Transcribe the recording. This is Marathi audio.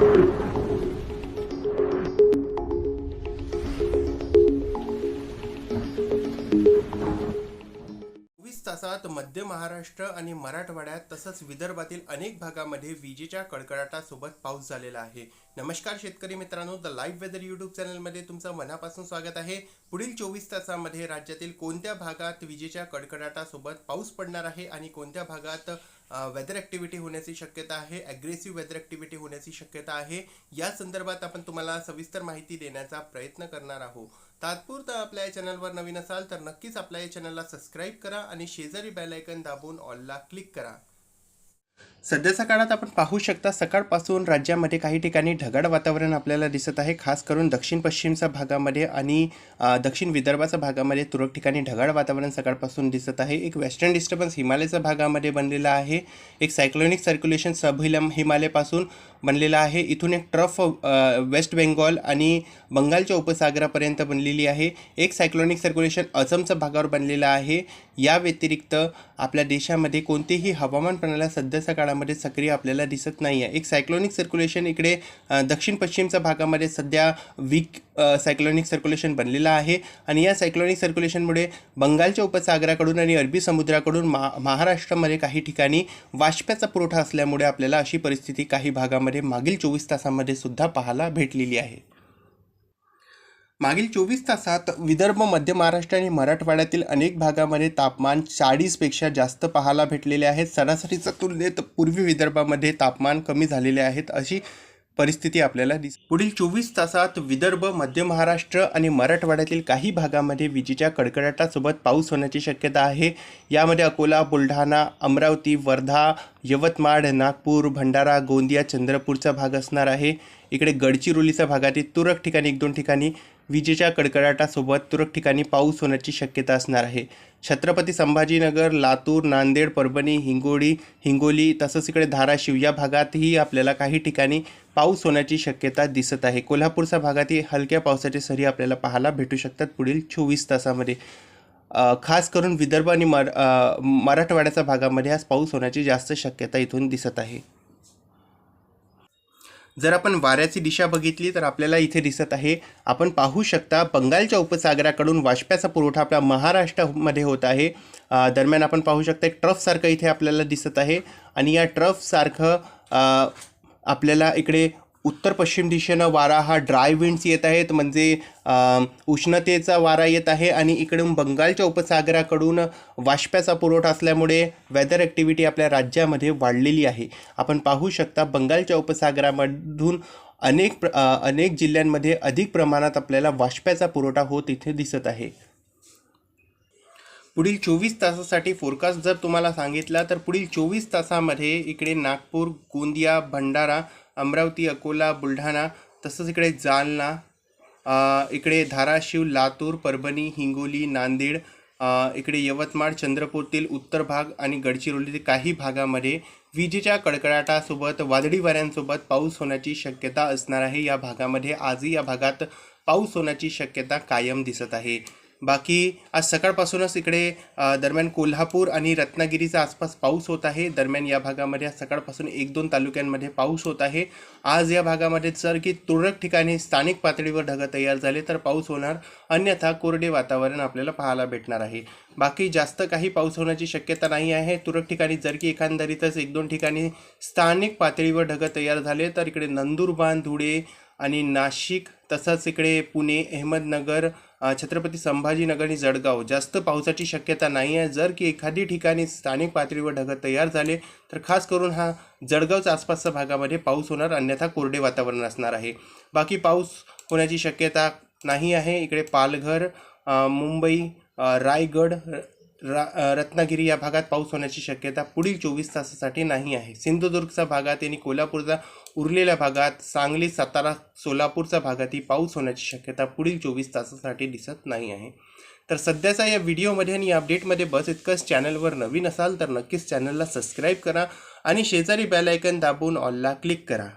चोवीस तासात मध्य महाराष्ट्र आणि मराठवाड्यात तसंच विदर्भातील अनेक भागामध्ये विजेच्या कडकडाटासोबत पाऊस झालेला आहे. नमस्कार शेतकरी मित्रांनो द लाईव्ह वेदर यूट्यूब चॅनलमध्ये तुमचं मनापासून स्वागत आहे. पुढील चोवीस तासामध्ये राज्यातील कोणत्या भागात विजेच्या कडकडाटासोबत पाऊस पडणार आहे आणि कोणत्या भागात वेदर ॲक्टिव्हिटी होण्याची शक्यता आहे ॲग्रेसिव्ह वेदर ॲक्टिव्हिटी होण्याची शक्यता आहे या संदर्भात आपण तुम्हाला सविस्तर माहिती देण्याचा प्रयत्न करणार आहोत. तात्पुरता आपल्या या चॅनलवर नवीन असाल तर नक्कीच आपल्या या चॅनलला सबस्क्राईब करा आणि शेजारी बेलायकन दाबून ऑलला क्लिक करा. सध्याच्या काळात आपण पाहू शकता सकाळपासून राज्यामध्ये काही ठिकाणी ढगाळ वातावरण आपल्याला दिसत आहे. खास करून दक्षिण पश्चिमच्या भागामध्ये आणि दक्षिण विदर्भाच्या भागामध्ये तुरळक ठिकाणी ढगाळ वातावरण सकाळपासून दिसत आहे. एक वेस्टर्न डिस्टर्बन्स हिमालयाच्या भागामध्ये बनलेला आहे. एक सायक्लोनिक सर्क्युलेशन सब हिमालयापासून बनलेला आहे. इथून एक ट्रफ वेस्ट बेंगॉल आणि बंगालच्या उपसागरापर्यंत बनलेली आहे. एक सायक्लोनिक सर्क्युलेशन असमच्या भागावर बनलेला आहे. या व्यतिरिक्त आपल्या देशामध्ये कोणतेही हवामान प्रणाली सध्याच्या काळामध्ये सक्रिय आपल्याला दिसत नाही आहे एक सायक्लोनिक सर्क्युलेशन इकडे दक्षिण पश्चिमच्या भागामध्ये सध्या वीक सायक्लोनिक सर्क्युलेशन बनलेलं आहे. आणि या सायक्लॉनिक सर्क्युलेशनमुळे बंगालच्या उपसागराकडून आणि अरबी समुद्राकडून मा महाराष्ट्रामध्ये काही ठिकाणी वाष्प्याचा पुरवठा असल्यामुळे आपल्याला अशी परिस्थिती काही भागामध्ये मागील चोवीस तासामध्ये सुद्धा पाहायला भेटलेली आहे. मागील चोवीस तासात विदर्भ मध्य महाराष्ट्र आणि मराठवाड्यातील अनेक भागामध्ये तापमान चाळीसपेक्षा जास्त पाहायला भेटलेले आहेत सरासरीच्या तुलनेत पूर्वी विदर्भामध्ये तापमान कमी झालेले आहेत अशी परिस्थिती आपल्याला दिस पुढील चोवीस तासात विदर्भ मध्य महाराष्ट्र आणि मराठवाड्यातील काही भागामध्ये विजेच्या कडकडाटासोबत पाऊस होण्याची शक्यता आहे. यामध्ये अकोला बुलढाणा अमरावती वर्धा यवतमाळ नागपूर भंडारा गोंदिया चंद्रपूरचा भाग असणार आहे. इकडे गडचिरोलीच्या भागातील तुरळक ठिकाणी एक दोन ठिकाणी विजेच्या कडकडाटासोबत तुरळक ठिकाणी पाऊस होण्याची शक्यता असणार आहे. छत्रपती संभाजीनगर लातूर नांदेड परभणी हिंगोली हिंगोली तसंच इकडे धाराशिव या भागातही आपल्याला काही ठिकाणी पाऊस होण्याची शक्यता दिसत आहे. कोल्हापूरच्या भागातही हलक्या पावसाचे सरी आपल्याला पाहायला भेटू शकतात पुढील चोवीस तासामध्ये. खास करून विदर्भ आणि मर मराठवाड्याच्या भागामध्ये आज पाऊस होण्याची जास्त शक्यता इथून दिसत आहे. जर आपण वाऱ्याची दिशा बघितली तर आपल्याला इथे दिसत आहे. आपण पाहू शकता बंगालच्या उपसागराकडून वाष्प्याचा पुरवठा आपल्या महाराष्ट्रामध्ये होत आहे. दरम्यान आपण पाहू शकता एक ट्रफसारखं इथे आपल्याला दिसत आहे. आणि या ट्रफसारखं आपल्याला इकडे उत्तर पश्चिम दिशेनं वारा हा ड्राय विंड्स येत आहेत. म्हणजे उष्णतेचा वारा येत आहे आणि इकडून बंगालच्या उपसागराकडून वाष्प्याचा पुरवठा असल्यामुळे वेदर ॲक्टिव्हिटी आपल्या राज्यामध्ये वाढलेली आहे. आपण पाहू शकता बंगालच्या उपसागरामधून अनेक प्र अनेक जिल्ह्यांमध्ये अधिक प्रमाणात आपल्याला वाष्प्याचा पुरवठा होत इथे दिसत आहे. पुढील चोवीस तासासाठी फोरकास्ट जर तुम्हाला सांगितला तर पुढील चोवीस तासामध्ये इकडे नागपूर गोंदिया भंडारा अमरावती अकोला बुलढाणा तसंच इकडे जालना इकडे धाराशिव लातूर परभणी हिंगोली नांदेड इकडे यवतमाळ चंद्रपूरतील उत्तर भाग आणि गडचिरोलीतील काही भागामध्ये विजेच्या कडकडाटासोबत वादळी वाऱ्यांसोबत पाऊस होण्याची शक्यता असणार आहे. या भागामध्ये आजही या भागात पाऊस होण्याची शक्यता कायम दिसत आहे. बाकी आज सकाळपासूनच इकडे दरम्यान कोल्हापूर आणि रत्नागिरीचा आसपास पाऊस होत आहे. दरम्यान या भागामध्ये आज सकाळपासून एक दोन तालुक्यांमध्ये पाऊस होत आहे. आज या भागामध्ये जर की तुरळक ठिकाणी स्थानिक पातळीवर ढगं तयार झाले तर पाऊस होणार. अन्यथा कोरडे वातावरण आपल्याला पाहायला भेटणार आहे. बाकी जास्त काही पाऊस होण्याची शक्यता नाही आहे. तुरळक ठिकाणी जर की एखांदरीतच एक दोन ठिकाणी स्थानिक पातळीवर ढगं तयार झाले तर इकडे नंदुरबार धुळे आणि नाशिक तसंच इकडे पुणे अहमदनगर छत्रपती संभाजीनगर आणि जळगाव. जास्त पावसाची शक्यता नाही आहे. जर की एखादी ठिकाणी स्थानिक पातळीवर ढगं तयार झाले तर खास करून हा जळगावच्या आसपासच्या भागामध्ये पाऊस होणार अन्यथा कोरडे वातावरण असणार आहे. बाकी पाऊस होण्याची शक्यता नाही आहे. इकडे पालघर मुंबई रायगड रा रत्नागिरी या भागात पाऊस होण्याची शक्यता पुढील चोवीस तासासाठी नाही आहे. सिंधुदुर्गच्या भागात आणि कोल्हापूरचा उरलेल्या भागात सांगली सातारा सोलापूरच्या भागातही पाऊस होण्याची शक्यता पुढील चोवीस तासासाठी दिसत नाही आहे. तर सध्याचा या व्हिडिओमध्ये आणि या अपडेटमध्ये बस इतकंच. चॅनलवर नवीन असाल तर नक्कीच चॅनलला सबस्क्राईब करा आणि शेजारी बेल आयकन दाबून ऑलला क्लिक करा.